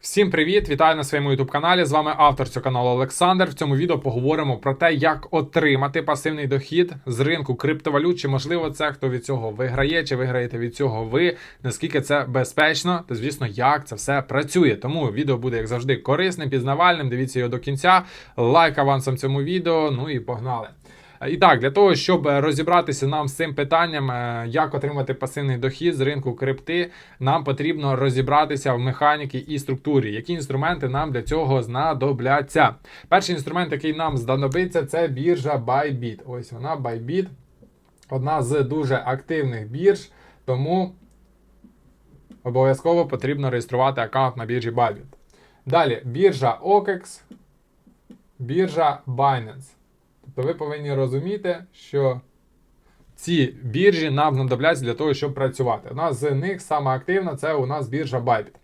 Всім привіт! Вітаю на своєму youtube каналі. З вами автор цього каналу Олександр. В цьому відео поговоримо про те, як отримати пасивний дохід з ринку криптовалют. Чи можливо це хто від цього виграє, чи виграєте від цього ви? Наскільки це безпечно, та звісно, як це все працює. Тому відео буде як завжди корисним, пізнавальним. Дивіться його до кінця. Лайк авансом цьому відео. Ну і погнали. І так, для того, щоб розібратися нам з цим питанням, е, як отримати пасивний дохід з ринку крипти, нам потрібно розібратися в механіки і структурі, які інструменти нам для цього знадобляться. Перший інструмент, який нам знадобиться, це біржа Bybit. Ось вона Bybit, одна з дуже активних бірж, тому обов'язково потрібно реєструвати аккаунт на біржі Bybit. Далі біржа OKEX, біржа Binance. Тобто ви повинні розуміти, що ці біржі нам знадобляться для того, щоб працювати. Нас з них сама активна це у нас біржа Bybit.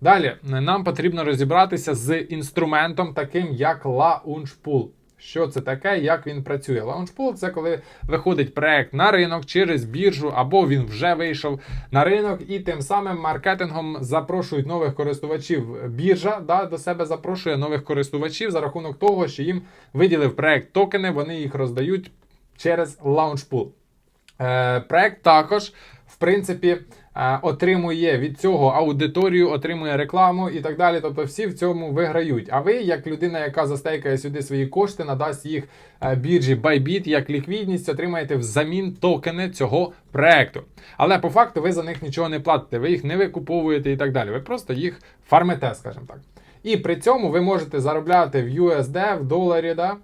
Далі нам потрібно розібратися з інструментом, таким як Launchpool. Що це таке, як він працює? Launchpool – це коли виходить проект на ринок через біржу, або він вже вийшов на ринок, і тим самим маркетингом запрошують нових користувачів. Біржа да, до себе запрошує нових користувачів за рахунок того, що їм виділив проект токени, вони їх роздають через Launchpool. Е, Проект також, в принципі, е, отримує від цього аудиторію, отримує рекламу і так далі. Тобто всі в цьому виграють. А ви, як людина, яка застейкає сюди свої кошти, надасть їх е, біржі Bybit як ліквідність, отримаєте взамін токени цього проекту. Але по факту ви за них нічого не платите, ви їх не викуповуєте і так далі. Ви просто їх фармите, скажімо так. І при цьому ви можете заробляти в USD, в доларі, да,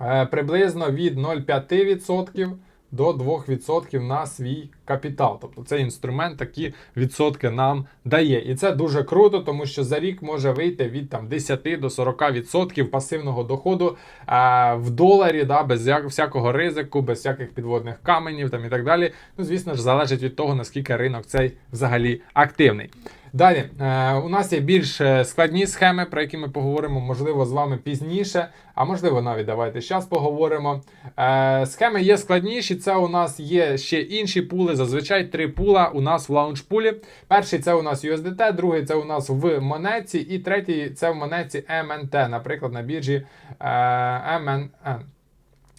е, приблизно від 0,5% до 2% на свій капітал. Тобто цей інструмент такі відсотки нам дає. І це дуже круто, тому що за рік може вийти від там, 10 до 40% пасивного доходу а, в доларі, да, без всякого ризику, без всяких підводних каменів там, і так далі. Ну, звісно ж, залежить від того, наскільки ринок цей взагалі активний. Далі, е, у нас є більш е, складні схеми, про які ми поговоримо, можливо, з вами пізніше, а можливо, навіть давайте зараз поговоримо. Е, схеми є складніші. Це у нас є ще інші пули. Зазвичай три пула у нас в лаунчпулі. Перший це у нас USDT, другий це у нас в монеті, і третій це в монеті MNT, наприклад, на біржі MNN.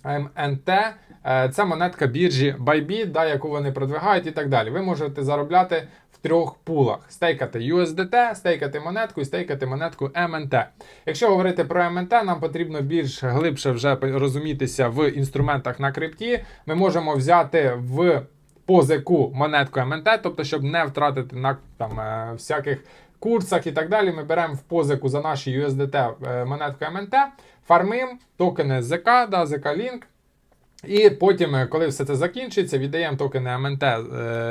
МНТ це монетка біржі Bybit, да, яку вони продвигають і так далі. Ви можете заробляти в трьох пулах: стейкати USDT, стейкати монетку і стейкати монетку MNT. Якщо говорити про MNT, нам потрібно більш глибше вже розумітися в інструментах на крипті. Ми можемо взяти в позику монетку MNT, тобто, щоб не втратити на там е, всяких. Курсах і так далі ми беремо в позику за наші USDT е, монетку MNT, фармим, токени ZK, да, ZK Link, і потім, е, коли все це закінчиться, віддаємо токени МНТ е,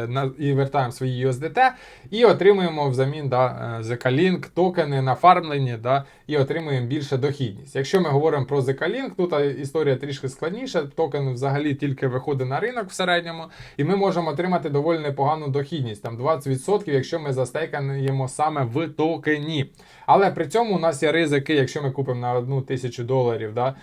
на, і вертаємо свої USDT, і отримуємо взамін да, е, ZK-Link токени нафармлені, да, і отримуємо більше дохідність. Якщо ми говоримо про ZK-Link, тут історія трішки складніша. Токен взагалі тільки виходить на ринок в середньому, і ми можемо отримати доволі непогану дохідність, там 20%, якщо ми застейкаємо саме в токені. Але при цьому у нас є ризики, якщо ми купимо на одну тисячу доларів да,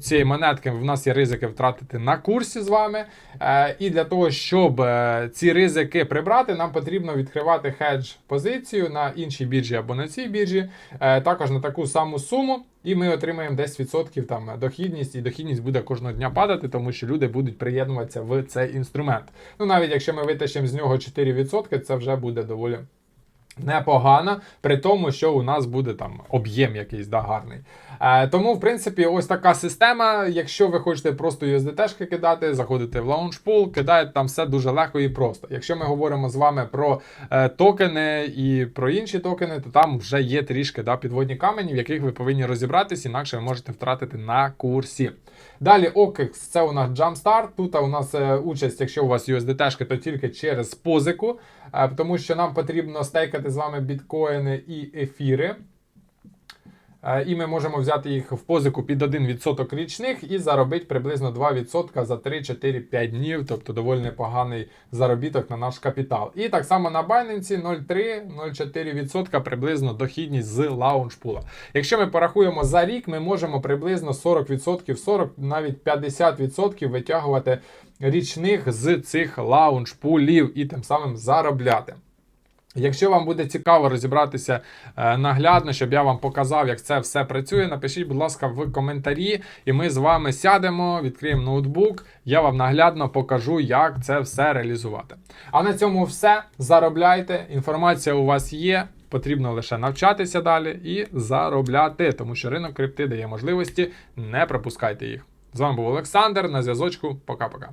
цієї монетки, в нас є ризики втратити на курсі з вами. Е, і для того, щоб е, ці ризики прибрати, нам потрібно відкривати хедж позицію на іншій біржі або на цій біржі, також на таку саму суму. І ми отримаємо 10% там дохідність, і дохідність буде кожного дня падати, тому що люди будуть приєднуватися в цей інструмент. Ну навіть якщо ми витащимо з нього 4%, це вже буде доволі непогано, при тому, що у нас буде там об'єм якийсь да, гарний. Е, тому, в принципі, ось така система. Якщо ви хочете просто USDT кидати, заходите в Launchpool, кидаєте там все дуже легко і просто. Якщо ми говоримо з вами про е, токени і про інші токени, то там вже є трішки да, підводні камені, в яких ви повинні розібратися, інакше ви можете втратити на курсі. Далі OKEX це у нас Jumpstart. Тут у нас е, участь, якщо у вас USDT, то тільки через позику, е, тому що нам потрібно стейкати з вами біткоїни і ефіри. Е, і ми можемо взяти їх в позику під 1% річних і заробити приблизно 2% за 3-4-5 днів, тобто доволі непоганий заробіток на наш капітал. І так само на Binance 0,3-0,4% приблизно дохідність з лаунчпула. Якщо ми порахуємо за рік, ми можемо приблизно 40%, 40 навіть 50% витягувати річних з цих лаунчпулів і тим самим заробляти. Якщо вам буде цікаво розібратися е, наглядно, щоб я вам показав, як це все працює, напишіть, будь ласка, в коментарі, і ми з вами сядемо, відкриємо ноутбук. Я вам наглядно покажу, як це все реалізувати. А на цьому все. Заробляйте. Інформація у вас є. Потрібно лише навчатися далі і заробляти, тому що ринок крипти дає можливості. Не пропускайте їх. З вами був Олександр. На зв'язочку. Пока-пока.